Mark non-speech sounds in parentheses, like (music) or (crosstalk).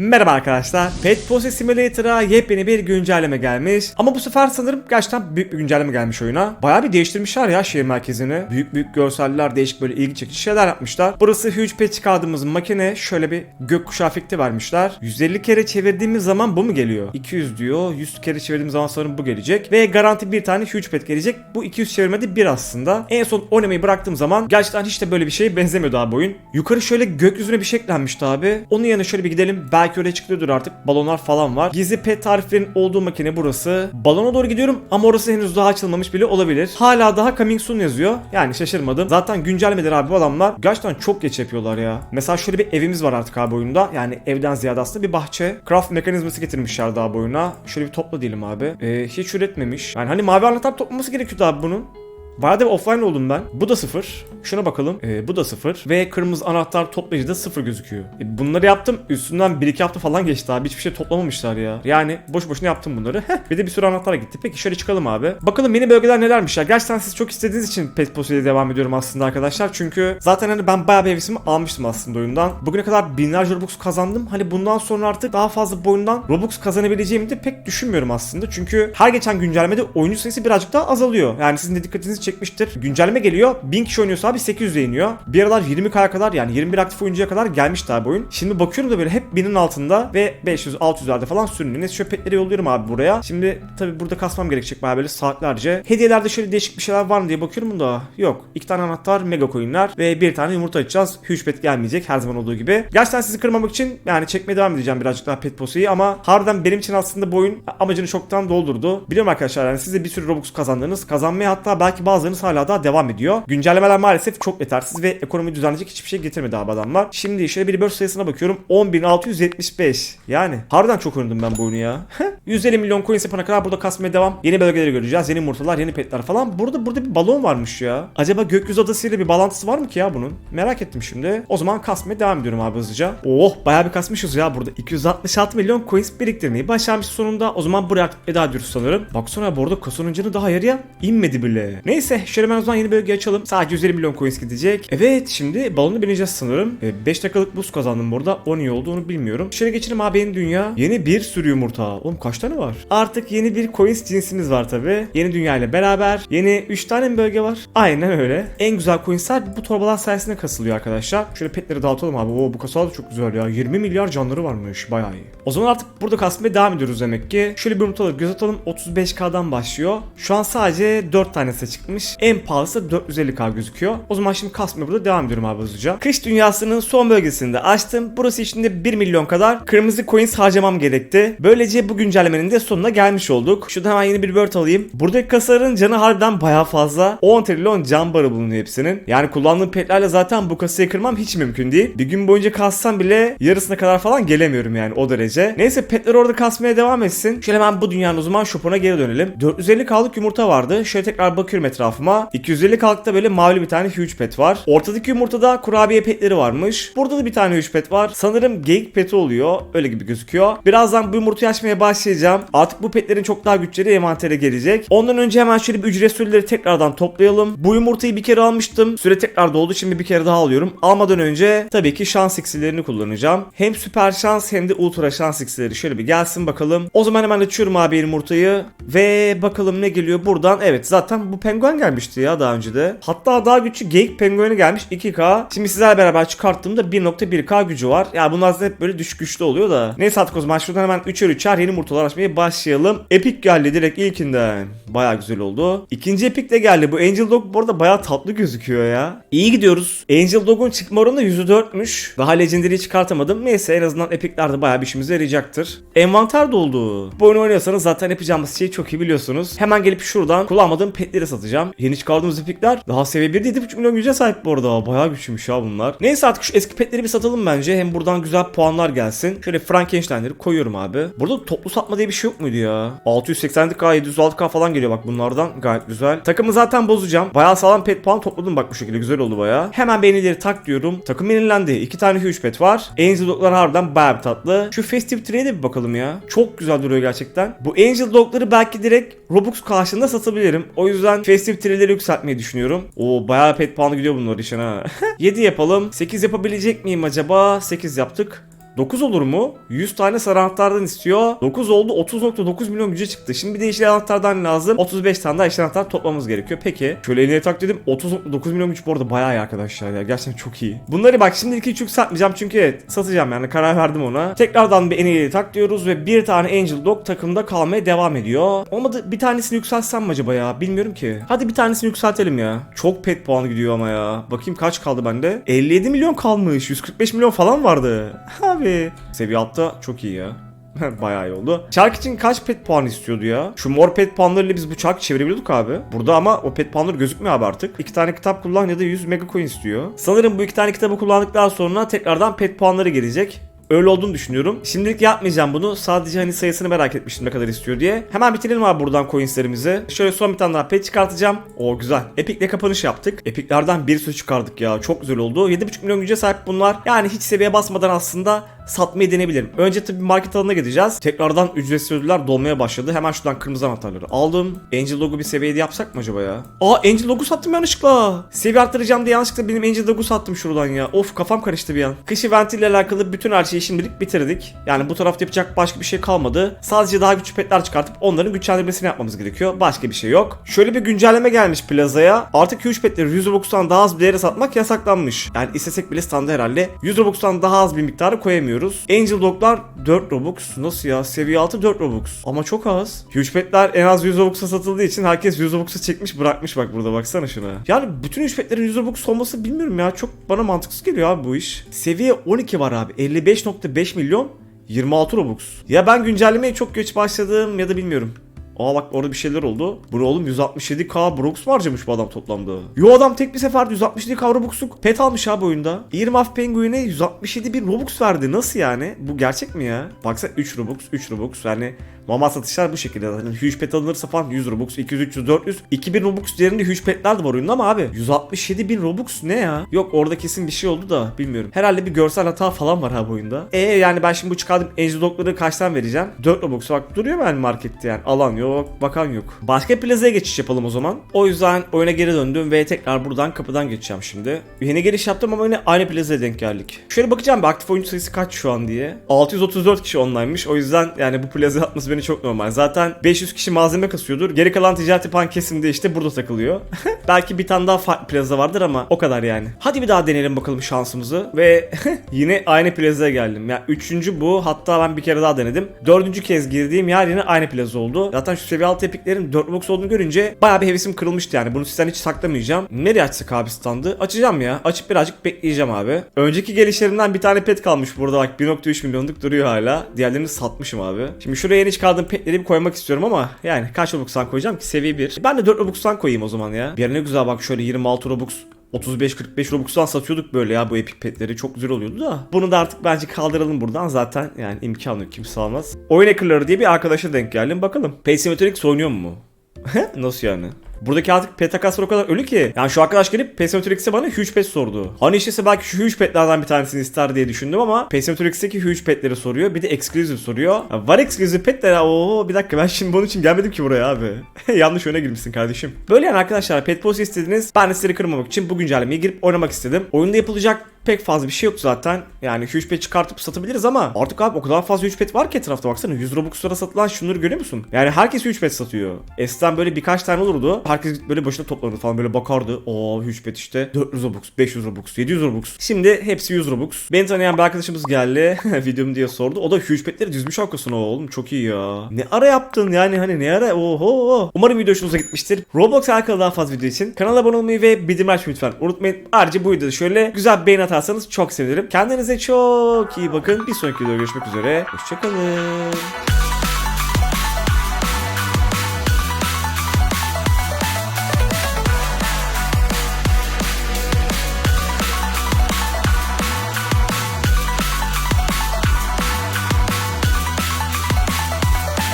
Merhaba arkadaşlar. Pet Posse Simulator'a yepyeni bir güncelleme gelmiş. Ama bu sefer sanırım gerçekten büyük bir güncelleme gelmiş oyuna. Bayağı bir değiştirmişler ya şehir merkezini. Büyük büyük görseller, değişik böyle ilgi çekici şeyler yapmışlar. Burası Huge Pet çıkardığımız makine şöyle bir gökkuşağı efekti vermişler. 150 kere çevirdiğimiz zaman bu mu geliyor? 200 diyor. 100 kere çevirdiğimiz zaman sanırım bu gelecek. Ve garanti bir tane Huge Pet gelecek. Bu 200 çevirmede bir aslında. En son oynamayı bıraktığım zaman gerçekten hiç de böyle bir şeye benzemiyordu abi oyun. Yukarı şöyle gökyüzüne bir şey abi. Onun yanına şöyle bir gidelim. Belki oraya çıkıyordur artık. Balonlar falan var. Gizli pet tariflerin olduğu makine burası. Balona doğru gidiyorum ama orası henüz daha açılmamış bile olabilir. Hala daha coming soon yazıyor. Yani şaşırmadım. Zaten güncellemeleri abi bu adamlar gerçekten çok geç yapıyorlar ya. Mesela şöyle bir evimiz var artık abi oyunda. Yani evden ziyade aslında bir bahçe. Craft mekanizması getirmişler daha bu oyuna. Şöyle bir topla diyelim abi. Ee, hiç üretmemiş. Yani hani mavi anahtar toplaması gerekiyordu abi bunun. Bir offline oldum ben. Bu da sıfır. Şuna bakalım. Ee, bu da sıfır. Ve kırmızı anahtar toplayıcı da sıfır gözüküyor. E, bunları yaptım. Üstünden 1-2 hafta falan geçti abi. Hiçbir şey toplamamışlar ya. Yani boş boşuna yaptım bunları. Heh, bir de bir sürü anahtar gitti. Peki şöyle çıkalım abi. Bakalım yeni bölgeler nelermiş ya. Gerçekten siz çok istediğiniz için Pet Posse ile devam ediyorum aslında arkadaşlar. Çünkü zaten hani ben bayağı bir hevesimi almıştım aslında oyundan. Bugüne kadar binlerce Robux kazandım. Hani bundan sonra artık daha fazla bu oyundan Robux kazanabileceğimi de pek düşünmüyorum aslında. Çünkü her geçen güncellemede oyuncu sayısı birazcık daha azalıyor. Yani sizin de dikkatinizi çekmiştir. Güncelleme geliyor. 1000 kişi oynuyorsa abi 800'e iniyor. Bir aralar 20k'ya kadar yani 21 aktif oyuncuya kadar gelmişti abi oyun. Şimdi bakıyorum da böyle hep 1000'in altında ve 500-600'lerde falan sürünüyor. Neyse şöyle petleri yolluyorum abi buraya. Şimdi tabi burada kasmam gerekecek bayağı böyle saatlerce. Hediyelerde şöyle değişik bir şeyler var mı diye bakıyorum da yok. İki tane anahtar mega coinler ve bir tane yumurta açacağız. Huge pet gelmeyecek her zaman olduğu gibi. Gerçekten sizi kırmamak için yani çekmeye devam edeceğim birazcık daha pet posuyu ama harbiden benim için aslında bu oyun amacını çoktan doldurdu. Biliyorum arkadaşlar yani siz de bir sürü Robux kazandınız. Kazanmaya hatta belki bazılarınız hala daha devam ediyor. Güncellemeler maalesef çok yetersiz ve ekonomi düzenleyecek hiçbir şey getirmedi abi adamlar. Şimdi şöyle bir bird sayısına bakıyorum. 10.675. Yani harbiden çok oynadım ben bu oyunu ya. (laughs) 150 milyon coins yapana kadar burada kasmaya devam. Yeni bölgeleri göreceğiz. Yeni yumurtalar, yeni petler falan. Burada burada bir balon varmış ya. Acaba gökyüzü adasıyla bir bağlantısı var mı ki ya bunun? Merak ettim şimdi. O zaman kasmaya devam ediyorum abi hızlıca. Oh bayağı bir kasmışız ya burada. 266 milyon coins biriktirmeyi başarmış sonunda. O zaman buraya veda ediyoruz sanırım. Baksana bu arada kasanın daha yarıya inmedi bile. Neyse şöyle ben o zaman yeni bölge açalım. Sadece 150 milyon coins gidecek. Evet şimdi balonu bineceğiz sanırım. 5 dakikalık buz kazandım burada. O niye oldu onu bilmiyorum. Şöyle geçelim abi yeni dünya. Yeni bir sürü yumurta. Oğlum kaç tane var? Artık yeni bir coins cinsimiz var tabi. Yeni dünya ile beraber. Yeni 3 tane mi bölge var? Aynen öyle. En güzel coinsler bu torbalar sayesinde kasılıyor arkadaşlar. Şöyle petleri dağıtalım abi. Oo bu kasalar da çok güzel ya. 20 milyar canları varmış. Bayağı iyi. O zaman artık burada kasmaya devam ediyoruz demek ki. Şöyle bir yumurtaları göz atalım. 35k'dan başlıyor. Şu an sadece 4 tanesi çıkmış. En pahalısı 450k gözüküyor. O zaman şimdi kasmaya burada devam ediyorum abi hızlıca. Kış dünyasının son bölgesinde açtım. Burası içinde 1 milyon kadar kırmızı coins harcamam gerekti. Böylece bu güncellemenin de sonuna gelmiş olduk. Şuradan hemen yeni bir bird alayım. Buradaki kasaların canı harbiden bayağı fazla. 10 trilyon can barı bulunuyor hepsinin. Yani kullandığım petlerle zaten bu kasayı kırmam hiç mümkün değil. Bir gün boyunca kassam bile yarısına kadar falan gelemiyorum yani o derece. Neyse petler orada kasmaya devam etsin. Şöyle hemen bu dünyanın o zaman shopuna geri dönelim. 450 kalık yumurta vardı. Şöyle tekrar bakıyorum etrafıma. 250 kalıkta böyle mavi bir tane huge pet var. Ortadaki yumurtada kurabiye petleri varmış. Burada da bir tane huge pet var. Sanırım geyik peti oluyor. Öyle gibi gözüküyor. Birazdan bu yumurtayı açmaya başlayacağım. Artık bu petlerin çok daha güçleri envantere gelecek. Ondan önce hemen şöyle bir ücret süreleri tekrardan toplayalım. Bu yumurtayı bir kere almıştım. Süre tekrar doldu. Şimdi bir kere daha alıyorum. Almadan önce tabii ki şans iksirlerini kullanacağım. Hem süper şans hem de ultra şans iksirleri. Şöyle bir gelsin bakalım. O zaman hemen açıyorum abi yumurtayı. Ve bakalım ne geliyor buradan. Evet zaten bu penguen gelmişti ya daha önce de. Hatta daha güçlü geyik pengueni gelmiş 2K. Şimdi sizlerle beraber çıkarttığımda 1.1K gücü var. Ya bunlar aslında hep böyle düşük güçlü oluyor da. Neyse artık o zaman şuradan hemen 3'er 3'er yeni yumurtalar açmaya başlayalım. Epic geldi direkt ilkinden. Baya güzel oldu. İkinci Epic de geldi. Bu Angel Dog bu arada baya tatlı gözüküyor ya. İyi gidiyoruz. Angel Dog'un çıkma oranı %4'müş. Daha Legendary'i çıkartamadım. Neyse en azından Epic'lerde baya bir işimize yarayacaktır. Envanter doldu. Bu oyunu oynuyorsanız zaten yapacağımız şeyi çok iyi biliyorsunuz. Hemen gelip şuradan kullanmadığım petleri satacağım. Yeni çıkardığımız Epic'ler daha seviye 1 7.5 milyon güce sahip bu arada. Baya güçlüymüş ya bunlar. Neyse artık şu eski petleri bir satalım bence. Hem buradan güzel puanlar gelsin. Şöyle Frankenstein'leri koyuyorum abi. Burada toplu satma diye bir şey yok muydu ya? 680k 706k falan geliyor bak bunlardan. Gayet güzel. Takımı zaten bozacağım. Bayağı sağlam pet puan topladım bak bu şekilde. Güzel oldu bayağı. Hemen beğenileri tak diyorum. Takım yenilendi. İki tane huge pet var. Angel Dog'lar harbiden bayağı tatlı. Şu Festive Tree'ye de bir bakalım ya. Çok güzel duruyor gerçekten. Bu Angel Dog'ları belki direkt Robux karşılığında satabilirim. O yüzden Festive Tree'leri yükseltmeyi düşünüyorum. Oo bayağı pet puanı gidiyor bunlar işin ha. (laughs) 7 yapalım. 8 yapabilecek miyim acaba? 8 yaptık. 9 olur mu? 100 tane sarı anahtardan istiyor. 9 oldu 30.9 milyon güce çıktı. Şimdi bir de yeşil anahtardan lazım. 35 tane daha yeşil anahtar toplamamız gerekiyor. Peki. Şöyle eline tak dedim. 30.9 milyon güç bu arada bayağı iyi arkadaşlar ya. Gerçekten çok iyi. Bunları bak şimdilik hiç yükseltmeyeceğim çünkü evet satacağım yani karar verdim ona. Tekrardan bir en iyi tak diyoruz ve bir tane Angel Dog takımda kalmaya devam ediyor. Olmadı bir tanesini yükseltsem mi acaba ya? Bilmiyorum ki. Hadi bir tanesini yükseltelim ya. Çok pet puanı gidiyor ama ya. Bakayım kaç kaldı bende? 57 milyon kalmış. 145 milyon falan vardı. (laughs) Abi. Seviye altta çok iyi ya. (laughs) Bayağı iyi oldu. Çark için kaç pet puan istiyordu ya? Şu mor pet puanlarıyla biz bu çarkı çevirebiliyorduk abi. Burada ama o pet puanları gözükmüyor abi artık. İki tane kitap kullan ya da 100 mega coin istiyor. Sanırım bu iki tane kitabı kullandıktan sonra tekrardan pet puanları gelecek. Öyle olduğunu düşünüyorum. Şimdilik yapmayacağım bunu. Sadece hani sayısını merak etmiştim ne kadar istiyor diye. Hemen bitirelim abi buradan coinslerimizi. Şöyle son bir tane daha pet çıkartacağım. O güzel. Epic'le kapanış yaptık. Epic'lerden bir sürü çıkardık ya. Çok güzel oldu. 7.5 milyon güce sahip bunlar. Yani hiç seviye basmadan aslında satmayı denebilirim. Önce tabii market alanına gideceğiz. Tekrardan ücretsiz ödüller dolmaya başladı. Hemen şuradan kırmızı anahtarları aldım. Angel logo bir seviyede yapsak mı acaba ya? Aa Angel logo sattım yanlışlıkla. Seviye arttıracağım diye yanlışlıkla benim Angel logo sattım şuradan ya. Of kafam karıştı bir an. Kış eventiyle alakalı bütün her şeyi şimdilik bitirdik. Yani bu tarafta yapacak başka bir şey kalmadı. Sadece daha güçlü petler çıkartıp onların güçlendirmesini yapmamız gerekiyor. Başka bir şey yok. Şöyle bir güncelleme gelmiş plazaya. Artık huge petleri 100 Robux'tan daha az bir değere satmak yasaklanmış. Yani istesek bile standa herhalde 100 Robux'tan daha az bir miktarı koyamıyoruz. Angel Dog'lar 4 Robux. Nasıl ya? Seviye 6 4 Robux. Ama çok az. Huge petler en az 100 Robux'a satıldığı için herkes 100 Robux'a çekmiş bırakmış bak burada baksana şuna. Yani bütün huge petlerin 100 Robux olması bilmiyorum ya. Çok bana mantıksız geliyor abi bu iş. Seviye 12 var abi. 55.5 milyon 26 Robux. Ya ben güncellemeye çok geç başladım ya da bilmiyorum. Aa bak orada bir şeyler oldu. Bu oğlum 167k Robux mu harcamış bu adam toplamda? Yo adam tek bir seferde 167k Robux'luk pet almış abi oyunda. Irmaf Penguin'e 167 bin Robux verdi. Nasıl yani? Bu gerçek mi ya? Baksana 3 Robux, 3 Robux yani normal satışlar bu şekilde. Yani huge pet alınırsa falan 100 Robux, 200, 300, 400, 2000 Robux değerinde huge petler de var oyunda ama abi 167 bin Robux ne ya? Yok orada kesin bir şey oldu da bilmiyorum. Herhalde bir görsel hata falan var abi oyunda. E yani ben şimdi bu çıkardığım Angel Dog'ları kaçtan vereceğim? 4 Robux bak duruyor yani markette yani. Alan yok, bakan yok. Başka plazaya geçiş yapalım o zaman. O yüzden oyuna geri döndüm ve tekrar buradan kapıdan geçeceğim şimdi. Yeni giriş yaptım ama yine aynı plazaya denk geldik. Şöyle bakacağım bir aktif oyuncu sayısı kaç şu an diye. 634 kişi online'mış. O yüzden yani bu plazaya atması beni çok normal. Zaten 500 kişi malzeme kasıyordur. Geri kalan ticaret yapan kesim de işte burada takılıyor. (laughs) Belki bir tane daha farklı plaza vardır ama o kadar yani. Hadi bir daha deneyelim bakalım şansımızı. Ve (laughs) yine aynı plazaya geldim. Ya yani üçüncü bu. Hatta ben bir kere daha denedim. Dördüncü kez girdiğim yer yine aynı plaza oldu. Zaten şu seviye altı epiklerin 4 box olduğunu görünce bayağı bir hevesim kırılmıştı yani. Bunu sizden hiç saklamayacağım. Nereye açsak abi standı? Açacağım ya. Açıp birazcık bekleyeceğim abi. Önceki gelişlerimden bir tane pet kalmış burada bak 1.3 milyonluk duruyor hala. Diğerlerini satmışım abi. Şimdi şuraya yeni çıkardığım petleri bir koymak istiyorum ama yani kaç Robux'tan koyacağım ki seviye 1. Ben de 4 Robux'tan koyayım o zaman ya. Bir yere ne güzel bak şöyle 26 Robux 35-45 Robux'tan satıyorduk böyle ya bu epic petleri çok güzel oluyordu da. Bunu da artık bence kaldıralım buradan zaten yani imkan yok kimse almaz. Oyun hackerları diye bir arkadaşa denk geldim bakalım. Paysimetrix oynuyor mu? (laughs) Nasıl yani? Buradaki artık pet takaslar o kadar ölü ki. Yani şu arkadaş gelip Pesimetrix'e bana huge pet sordu. Hani işte belki şu huge petlerden bir tanesini ister diye düşündüm ama Pesimetrix'teki huge petleri soruyor. Bir de exclusive soruyor. Ya var exclusive petler. Oo bir dakika ben şimdi bunun için gelmedim ki buraya abi. (laughs) Yanlış öne girmişsin kardeşim. Böyle yani arkadaşlar pet post istediniz. Ben de sizleri kırmamak için bu güncellemeye girip oynamak istedim. Oyunda yapılacak pek fazla bir şey yok zaten. Yani huge pet çıkartıp satabiliriz ama artık abi o kadar fazla huge pet var ki etrafta baksana. 100 Robux'lara satılan şunları görüyor musun? Yani herkes huge pet satıyor. Eskiden böyle birkaç tane olurdu. Herkes böyle başına toplanırdı falan böyle bakardı. Oo huge pet işte 400 Robux, 500 Robux, 700 Robux. Şimdi hepsi 100 Robux. Beni tanıyan bir arkadaşımız geldi. (laughs) Videom diye sordu. O da huge petleri dizmiş arkasına oğlum. Çok iyi ya. Ne ara yaptın yani hani ne ara? Oho. Umarım video hoşunuza gitmiştir. Roblox alakalı daha fazla video için kanala abone olmayı ve bildirim açmayı lütfen unutmayın. Ayrıca bu videoda şöyle güzel bir beğeni atarsanız çok sevinirim. Kendinize çok iyi bakın. Bir sonraki videoda görüşmek üzere. Hoşçakalın.